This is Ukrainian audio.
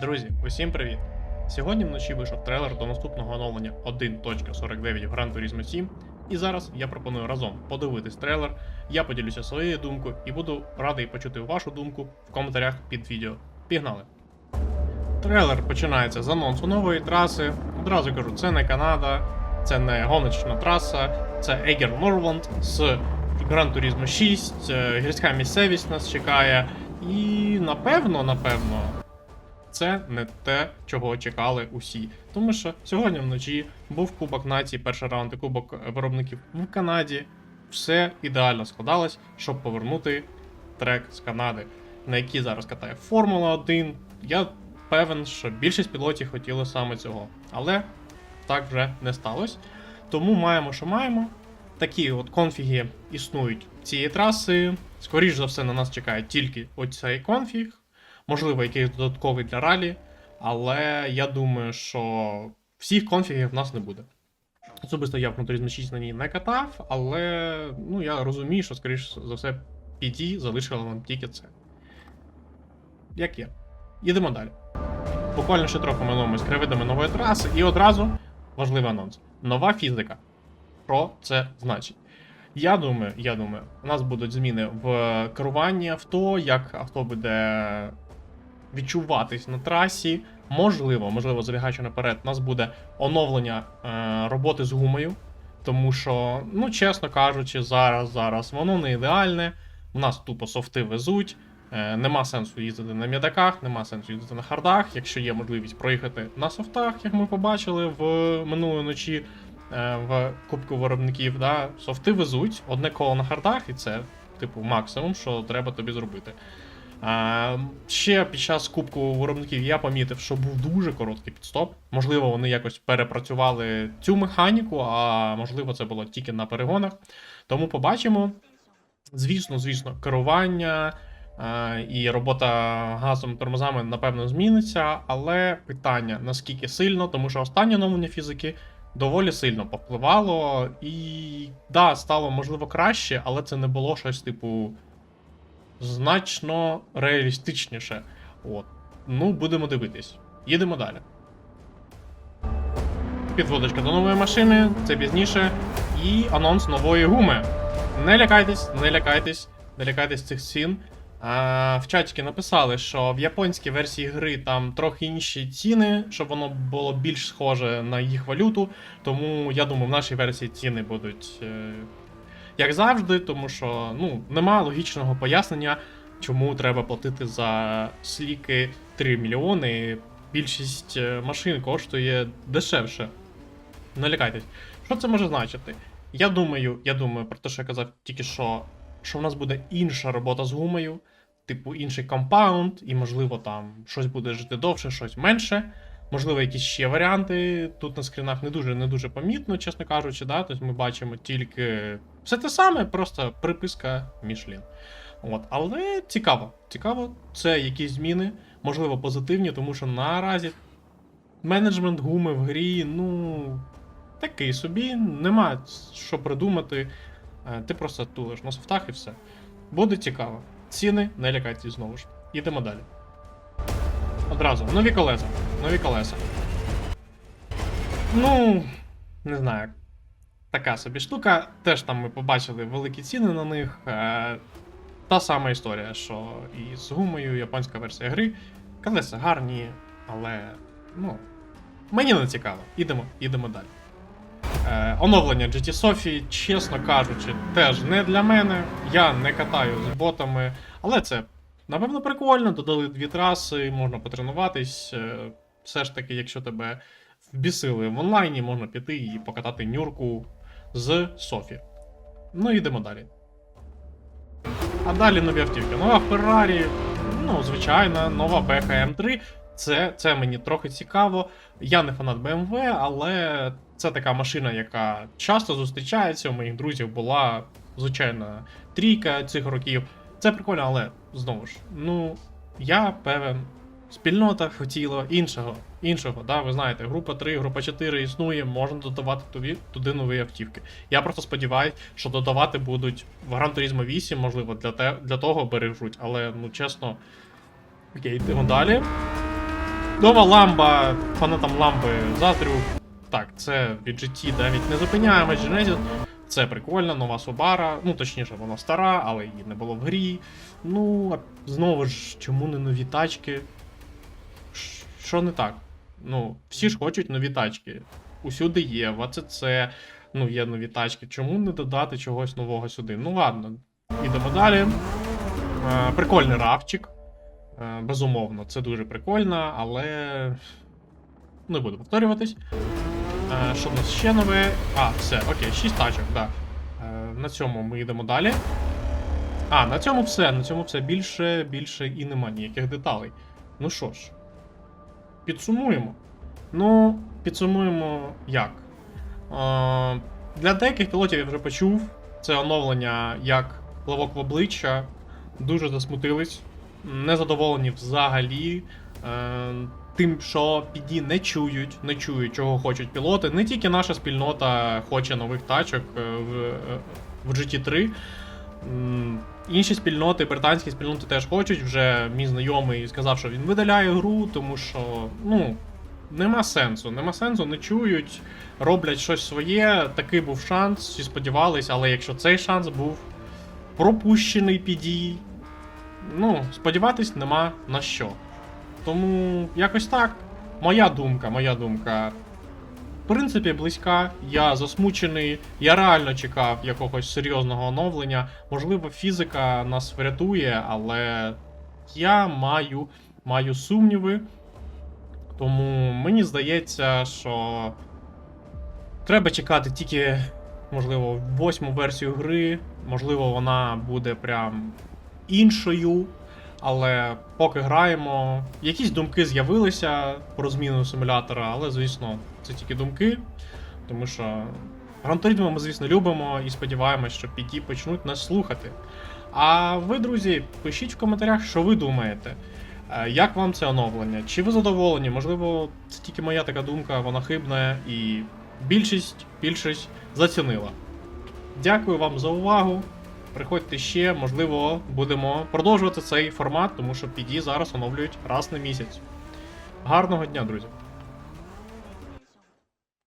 Друзі, усім привіт! Сьогодні вночі вийшов трейлер до наступного оновлення 1.49 в Gran Turismo 7, і зараз я пропоную разом подивитись трейлер, я поділюся своєю думкою і буду радий почути вашу думку в коментарях під відео. Пігнали! Трейлер починається з анонсу нової траси. Одразу кажу, це не Канада, це не гоночна траса, це Егер Норванд з Gran Turismo 6, е, гірська місцевість нас чекає. І напевно, напевно, це не те, чого чекали усі. Тому що сьогодні вночі був Кубок Нації, перший раунд і Кубок виробників в Канаді. Все ідеально складалось, щоб повернути трек з Канади, на який зараз катає Формула 1. Я певен, що більшість пілотів хотіли саме цього. Але так вже не сталося. Тому маємо, що маємо. Такі от конфіги існують цієї траси. Скоріш за все, на нас чекає тільки оцей конфіг, можливо, якийсь додатковий для ралі, але я думаю, що всіх конфігів в нас не буде. Особисто я в 6 на ній не катав, але ну, я розумію, що, скоріш за все, PD залишила нам тільки це. Як є. Їдемо далі. Буквально ще трохи минулимось кривидами нової траси, і одразу важливий анонс. Нова фізика. Що це значить? Я думаю, я думаю, у нас будуть зміни в керуванні авто, як авто буде відчуватись на трасі. Можливо, можливо, забігаючи наперед, у нас буде оновлення е, роботи з гумою. Тому що, ну, чесно кажучи, зараз, зараз воно не ідеальне. У нас тупо софти везуть. Е, нема сенсу їздити на м'ядаках, нема сенсу їздити на хардах. Якщо є можливість проїхати на софтах, як ми побачили в минулої ночі е, в Кубку виробників, да, софти везуть одне коло на хардах, і це, типу, максимум, що треба тобі зробити. Ще під час Кубку виробників я помітив, що був дуже короткий підстоп. Можливо, вони якось перепрацювали цю механіку, а можливо, це було тільки на перегонах. Тому побачимо. Звісно, звісно, керування і робота газом тормозами, напевно, зміниться, але питання наскільки сильно, тому що останнє оновлення фізики доволі сильно повпливало, і да, стало можливо краще, але це не було щось типу значно реалістичніше. От. Ну, будемо дивитись. Їдемо далі. Підводочка до нової машини, це пізніше. І анонс нової гуми. Не лякайтесь, не лякайтесь, не лякайтесь цих цін. А, в чаті написали, що в японській версії гри там трохи інші ціни, щоб воно було більш схоже на їх валюту. Тому я думаю, в нашій версії ціни будуть е, як завжди, тому що ну, нема логічного пояснення, чому треба платити за сліки 3 мільйони. Більшість е, машин коштує дешевше. Не лякайтесь. Що це може значити? Я думаю, я думаю про те, що я казав тільки що, що в нас буде інша робота з гумою, типу інший компаунд, і, можливо, там щось буде жити довше, щось менше. Можливо, якісь ще варіанти. Тут на скрінах не дуже не дуже помітно, чесно кажучи, да? Тобто ми бачимо тільки все те саме, просто приписка Мішлін. От, але цікаво, цікаво, це якісь зміни, можливо, позитивні, тому що наразі менеджмент гуми в грі, ну, такий собі, нема що придумати. Е, Ти просто тулиш на софтах і все. Буде цікаво. Ціни не лякайтесь знову ж. Їдемо далі. Одразу, нові колеса. Нові колеса. Ну, не знаю. Така собі штука. Теж там ми побачили великі ціни на них. Е, та сама історія, що і з гумою, японська версія гри. Колеса гарні, але. ну. Мені не цікаво. Ідемо, ідемо далі. Е, оновлення GT Sophie, чесно кажучи, теж не для мене. Я не катаю з ботами, але це напевно прикольно. Додали дві траси, можна потренуватись. Все ж таки, якщо тебе вбісили в онлайні, можна піти і покатати нюрку з Софі. Ну, йдемо далі. А далі нові автівки. Нова Ferrari, ну, звичайно, нова BHM 3. Це, це мені трохи цікаво. Я не фанат BMW, але це така машина, яка часто зустрічається. У моїх друзів була звичайна трійка цих років. Це прикольно, але знову ж, ну, я певен, спільнота хотіла іншого. Іншого, да, ви знаєте, група 3, група 4 існує, можна додавати туди, туди нові автівки. Я просто сподіваюся, що додавати будуть в Gran Turismo 8, можливо, для, те, для того бережуть, але ну чесно. Окей, йдемо далі. Нова ламба, фанатам ламби заздрю. Так, це від GT навіть не зупиняємось, Genesis. Це прикольно, нова Subaru. Ну, точніше, вона стара, але її не було в грі. Ну, знову ж, чому не нові тачки? Що не так? Ну, всі ж хочуть нові тачки. Усюди є, в АЦЦ, ну, є нові тачки. Чому не додати чогось нового сюди? Ну ладно, ідемо далі. Е, прикольний рафчик. Е, безумовно, це дуже прикольно, але не буду повторюватись. Е, що в нас ще нове? А, все, окей, 6 тачок, так. Да. Е, на цьому ми йдемо далі. А, на цьому все, на цьому все. Більше, більше і нема ніяких деталей. Ну що ж, підсумуємо. Ну, підсумуємо як. Е, для деяких пілотів я вже почув. Це оновлення як плавок в обличчя. Дуже засмутились. Незадоволені взагалі. Е, тим, що PD не чують, не чують, чого хочуть пілоти. Не тільки наша спільнота хоче нових тачок е, в, е, в GT3. Інші спільноти, британські спільноти теж хочуть. Вже мій знайомий сказав, що він видаляє гру, тому що, ну, нема сенсу. Нема сенсу, не чують, роблять щось своє. Такий був шанс, всі сподівались, але якщо цей шанс був пропущений PD, ну, сподіватись нема на що. Тому якось так. Моя думка, моя думка. В принципі, близька. Я засмучений. Я реально чекав якогось серйозного оновлення. Можливо, фізика нас врятує, але я маю, маю сумніви. Тому мені здається, що треба чекати тільки, можливо, восьму версію гри. Можливо, вона буде прям іншою. Але поки граємо, якісь думки з'явилися про зміну симулятора, але звісно, це тільки думки. Тому що Turismo ми, звісно, любимо і сподіваємось, що PT почнуть нас слухати. А ви, друзі, пишіть в коментарях, що ви думаєте. Е, Як вам це оновлення? Чи ви задоволені? Можливо, це тільки моя така думка, вона хибна, і більшість, більшість зацінила. Дякую вам за увагу. Приходьте ще, можливо, будемо продовжувати цей формат, тому що PD зараз оновлюють раз на місяць. Гарного дня, друзі!